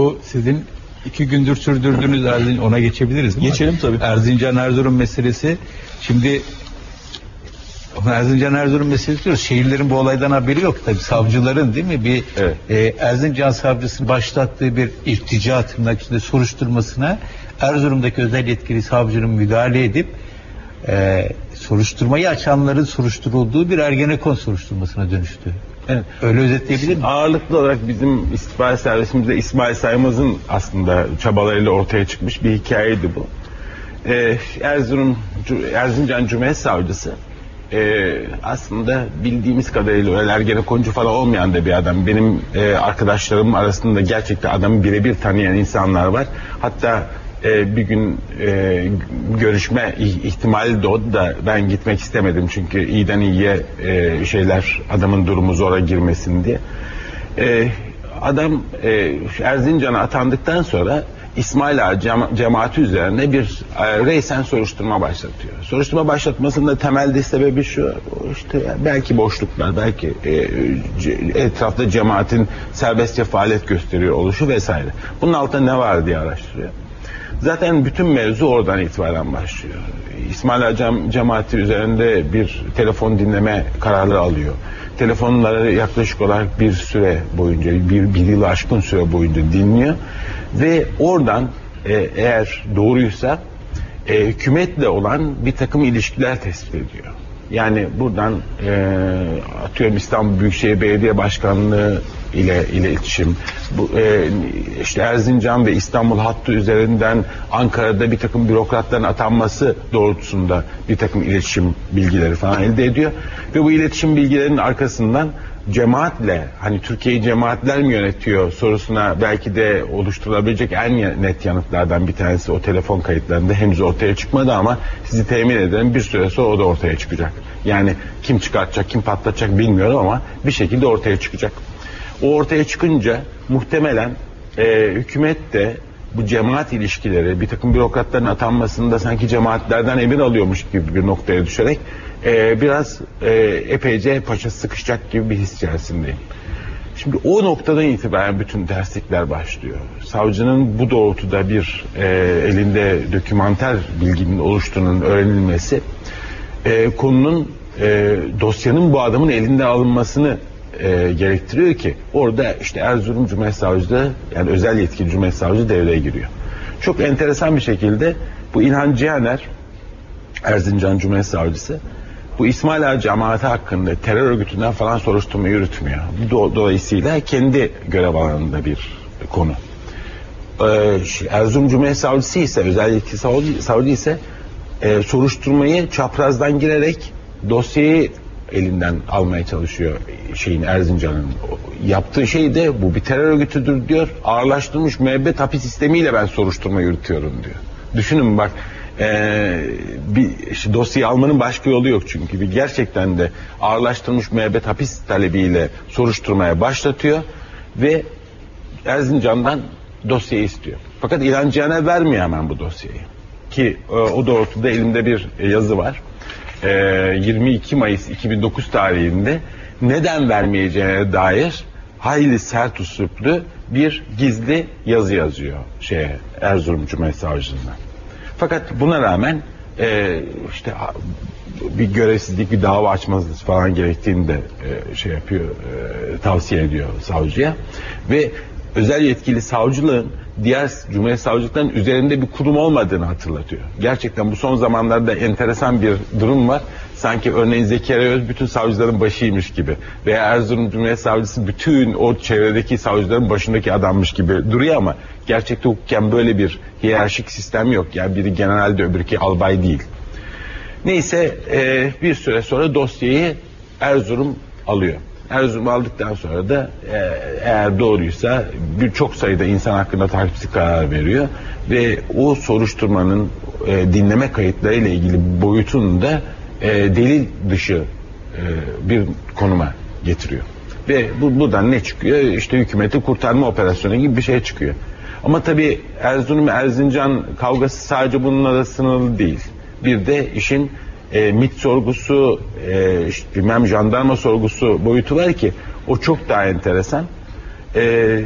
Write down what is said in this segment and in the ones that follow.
Bu sizin iki gündür sürdürdüğünüz Erzin ona geçebiliriz mi? Geçelim tabii. Erzincan Erzurum meselesi. Şimdi Erzincan Erzurum meselesi diyoruz. Şehirlerin bu olaydan haberi yok tabii. Savcıların değil mi? Bir Evet. e, Erzincan savcısı başlattığı bir irtica tırnak içinde soruşturmasına Erzurum'daki özel yetkili savcının müdahale edip e, soruşturmayı açanların soruşturulduğu bir Ergenekon soruşturmasına dönüştü. Evet. Öyle özetleyebilir miyim? Ağırlıklı olarak bizim istihbarat servisimizde İsmail Saymaz'ın aslında çabalarıyla ortaya çıkmış bir hikayeydi bu. Ee, Erzurum, Erzincan Cumhuriyet Savcısı ee, aslında bildiğimiz kadarıyla öyle Ergenekoncu falan olmayan da bir adam. Benim e, arkadaşlarım arasında gerçekten adamı birebir tanıyan insanlar var. Hatta e, bir gün e, görüşme ih- ihtimali doğdu da ben gitmek istemedim çünkü iyiden iyiye e, şeyler adamın durumu zora girmesin diye. E, adam e, Erzincan'a atandıktan sonra İsmail Ağa cema- cemaati üzerine bir e, reysen soruşturma başlatıyor. Soruşturma başlatmasında temelde sebebi şu işte belki boşluklar belki e, etrafta cemaatin serbestçe faaliyet gösteriyor oluşu vesaire. Bunun altında ne var diye araştırıyor. Zaten bütün mevzu oradan itibaren başlıyor. İsmail Ağa cem- cemaati üzerinde bir telefon dinleme kararı alıyor. Telefonları yaklaşık olarak bir süre boyunca, bir, bir yılı aşkın süre boyunca dinliyor. Ve oradan e, eğer doğruysa e, hükümetle olan bir takım ilişkiler tespit ediyor. Yani buradan e, atıyorum İstanbul Büyükşehir Belediye Başkanlığı ile iletişim, bu, e, işte Erzincan ve İstanbul hattı üzerinden Ankara'da bir takım bürokratların atanması doğrultusunda bir takım iletişim bilgileri falan elde ediyor. Ve bu iletişim bilgilerinin arkasından cemaatle hani Türkiye'yi cemaatler mi yönetiyor sorusuna belki de oluşturulabilecek en net yanıtlardan bir tanesi o telefon kayıtlarında henüz ortaya çıkmadı ama sizi temin ederim bir süre sonra o da ortaya çıkacak. Yani kim çıkartacak kim patlatacak bilmiyorum ama bir şekilde ortaya çıkacak. O ortaya çıkınca muhtemelen e, hükümet de bu cemaat ilişkileri bir takım bürokratların atanmasında sanki cemaatlerden emir alıyormuş gibi bir noktaya düşerek e, biraz e, epeyce paça sıkışacak gibi bir his içerisindeyim. Şimdi o noktadan itibaren bütün derslikler başlıyor. Savcının bu doğrultuda bir e, elinde dokümanter bilginin oluştuğunun öğrenilmesi e, konunun e, dosyanın bu adamın elinde alınmasını e, gerektiriyor ki orada işte Erzurum Cumhuriyet Savcılığı yani özel yetkili Cumhuriyet Savcı devreye giriyor. Çok enteresan bir şekilde bu İlhan Cihaner Erzincan Cumhuriyet Savcısı bu İsmail Ağa cemaati hakkında terör örgütünden falan soruşturma yürütmüyor. Do- dolayısıyla kendi görev alanında bir konu. Ee, Erzurum Cumhuriyet Savcısı ise özel yetkili savcı, savcı ise e, soruşturmayı çaprazdan girerek dosyayı elinden almaya çalışıyor şeyin Erzincan'ın. Yaptığı şey de bu bir terör örgütüdür diyor. Ağırlaştırılmış müebbet hapis sistemiyle ben soruşturma yürütüyorum diyor. Düşünün bak e, bir işte dosyayı almanın başka yolu yok çünkü bir gerçekten de ağırlaştırılmış müebbet hapis talebiyle soruşturmaya başlatıyor ve Erzincan'dan dosyayı istiyor. Fakat İlhan Cihan'a vermiyor hemen bu dosyayı. Ki e, o doğrultuda elimde bir yazı var. E, 22 Mayıs 2009 tarihinde neden vermeyeceğine dair hayli sert usluplu bir gizli yazı yazıyor şeye Erzurum Cumhuriyet Savcılığına. Fakat buna rağmen e, işte bir görevsizlik, bir dava açması falan gerektiğini de e, şey yapıyor, e, tavsiye ediyor savcıya. Ve özel yetkili savcılığın diğer Cumhuriyet Savcılıklarının üzerinde bir kurum olmadığını hatırlatıyor. Gerçekten bu son zamanlarda enteresan bir durum var. Sanki örneğin Zekeriya Öz bütün savcıların başıymış gibi. Veya Erzurum Cumhuriyet Savcısı bütün o çevredeki savcıların başındaki adammış gibi duruyor ama gerçekte hukuken böyle bir hiyerarşik sistem yok. Yani biri generalde öbürki albay değil. Neyse e, bir süre sonra dosyayı Erzurum alıyor. Erzurum aldıktan sonra da e, eğer doğruysa birçok sayıda insan hakkında takipçi karar veriyor ve o soruşturmanın e, dinleme kayıtlarıyla ilgili boyutunu da e, delil dışı e, bir konuma getiriyor. Ve bu, buradan ne çıkıyor? İşte hükümeti kurtarma operasyonu gibi bir şey çıkıyor. Ama tabii Erzurum Erzincan kavgası sadece bununla da sınırlı değil. Bir de işin e, MIT sorgusu, e, işte bilmem jandarma sorgusu boyutu var ki o çok daha enteresan. e,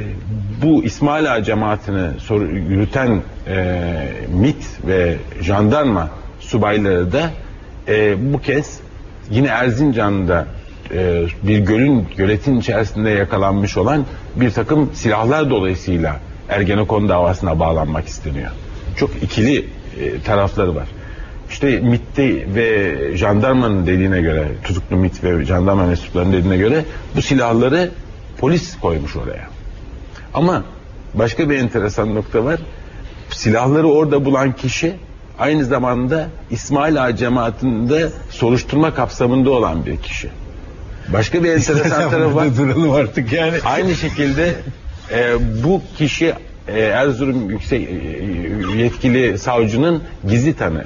bu İsmaila cemaatini soru, yürüten e, MIT ve jandarma subayları da e, bu kez yine Erzincan'da e, bir gölün göletin içerisinde yakalanmış olan bir takım silahlar dolayısıyla Ergenekon davasına bağlanmak isteniyor. Çok ikili e, tarafları var. İşte MIT'te ve jandarmanın dediğine göre, tutuklu MIT ve jandarma mensuplarının dediğine göre bu silahları polis koymuş oraya. Ama başka bir enteresan nokta var. Silahları orada bulan kişi aynı zamanda İsmail Ağa cemaatinde soruşturma kapsamında olan bir kişi. Başka bir enteresan tarafı var. Duralım artık yani. Aynı şekilde e, bu kişi e, Erzurum Yüksek e, Yetkili Savcının gizli tanığı.